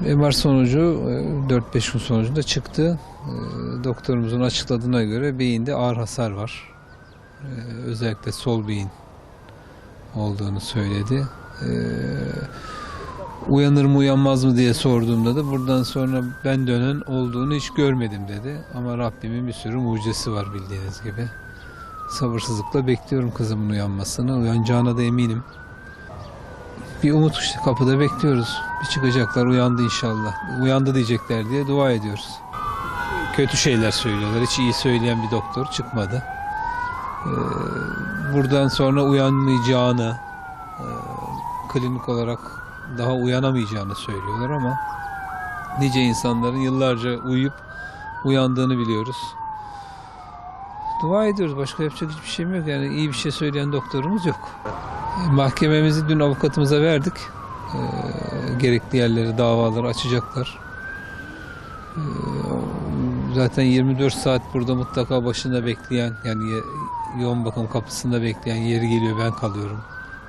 MR sonucu e, 4-5 gün sonucunda çıktı. E, Doktorumuzun açıkladığına göre beyinde ağır hasar var. E, Özellikle sol beyin olduğunu söyledi. E, Uyanır mı uyanmaz mı diye sorduğumda da buradan sonra ben dönen olduğunu hiç görmedim dedi. Ama Rabbimin bir sürü mucizesi var bildiğiniz gibi. Sabırsızlıkla bekliyorum kızımın uyanmasını. Uyanacağına da eminim. Bir umut işte kapıda bekliyoruz. Bir çıkacaklar uyandı inşallah. Uyandı diyecekler diye dua ediyoruz. Kötü şeyler söylüyorlar. Hiç iyi söyleyen bir doktor çıkmadı. Ee, buradan sonra uyanmayacağını, e, klinik olarak daha uyanamayacağını söylüyorlar ama nice insanların yıllarca uyuyup uyandığını biliyoruz. Dua ediyoruz. Başka yapacak hiçbir şeyim yok. Yani iyi bir şey söyleyen doktorumuz yok. Mahkememizi dün avukatımıza verdik. Ee, gerekli yerleri, davaları açacaklar. Ee, zaten 24 saat burada mutlaka başında bekleyen, yani yoğun bakım kapısında bekleyen yeri geliyor ben kalıyorum.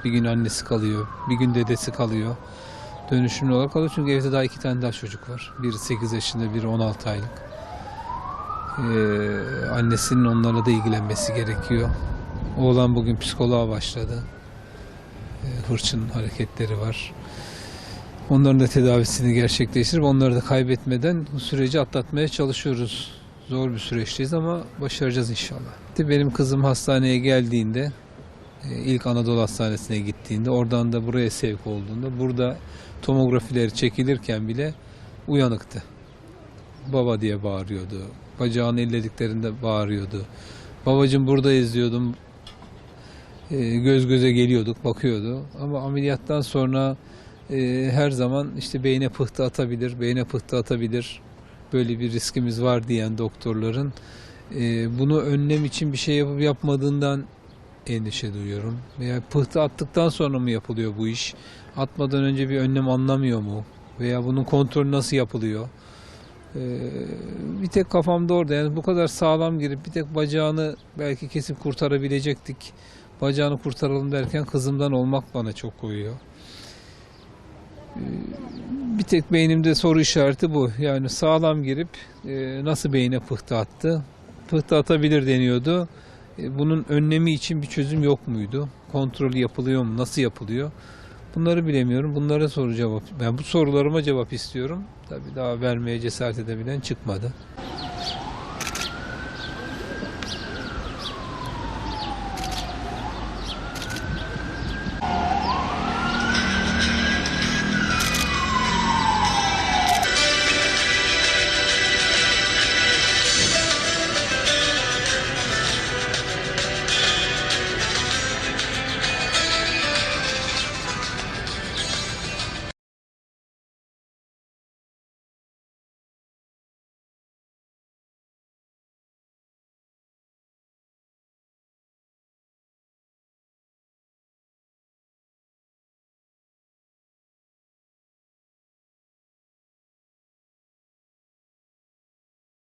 Bir gün annesi kalıyor, bir gün dedesi kalıyor. Dönüşümlü olarak kalıyor çünkü evde daha iki tane daha çocuk var. Biri 8 yaşında, biri 16 aylık. Ee, annesinin onlarla da ilgilenmesi gerekiyor. Oğlan bugün psikoloğa başladı. Ee, hırçın hareketleri var. Onların da tedavisini gerçekleştirip onları da kaybetmeden bu süreci atlatmaya çalışıyoruz. Zor bir süreçteyiz ama başaracağız inşallah. Benim kızım hastaneye geldiğinde, e, ilk Anadolu Hastanesi'ne gittiğinde, oradan da buraya sevk olduğunda, burada tomografileri çekilirken bile uyanıktı. Baba diye bağırıyordu. Bacağını ellediklerinde bağırıyordu. Babacım buradayız diyordum. E, göz göze geliyorduk, bakıyordu. Ama ameliyattan sonra e, her zaman işte beyne pıhtı atabilir, beyne pıhtı atabilir. Böyle bir riskimiz var diyen doktorların e, bunu önlem için bir şey yapıp yapmadığından endişe duyuyorum. Veya pıhtı attıktan sonra mı yapılıyor bu iş? Atmadan önce bir önlem anlamıyor mu? Veya bunun kontrolü nasıl yapılıyor? E, bir tek kafamda orada yani bu kadar sağlam girip bir tek bacağını belki kesip kurtarabilecektik. Bacağını kurtaralım derken kızımdan olmak bana çok koyuyor. Bir tek beynimde soru işareti bu. Yani sağlam girip e, nasıl beyne pıhtı attı? Pıhtı atabilir deniyordu. E, bunun önlemi için bir çözüm yok muydu? Kontrolü yapılıyor mu? Nasıl yapılıyor? Bunları bilemiyorum. Bunlara soru cevap. Ben bu sorularıma cevap istiyorum. Tabii daha vermeye cesaret edebilen çıkmadı.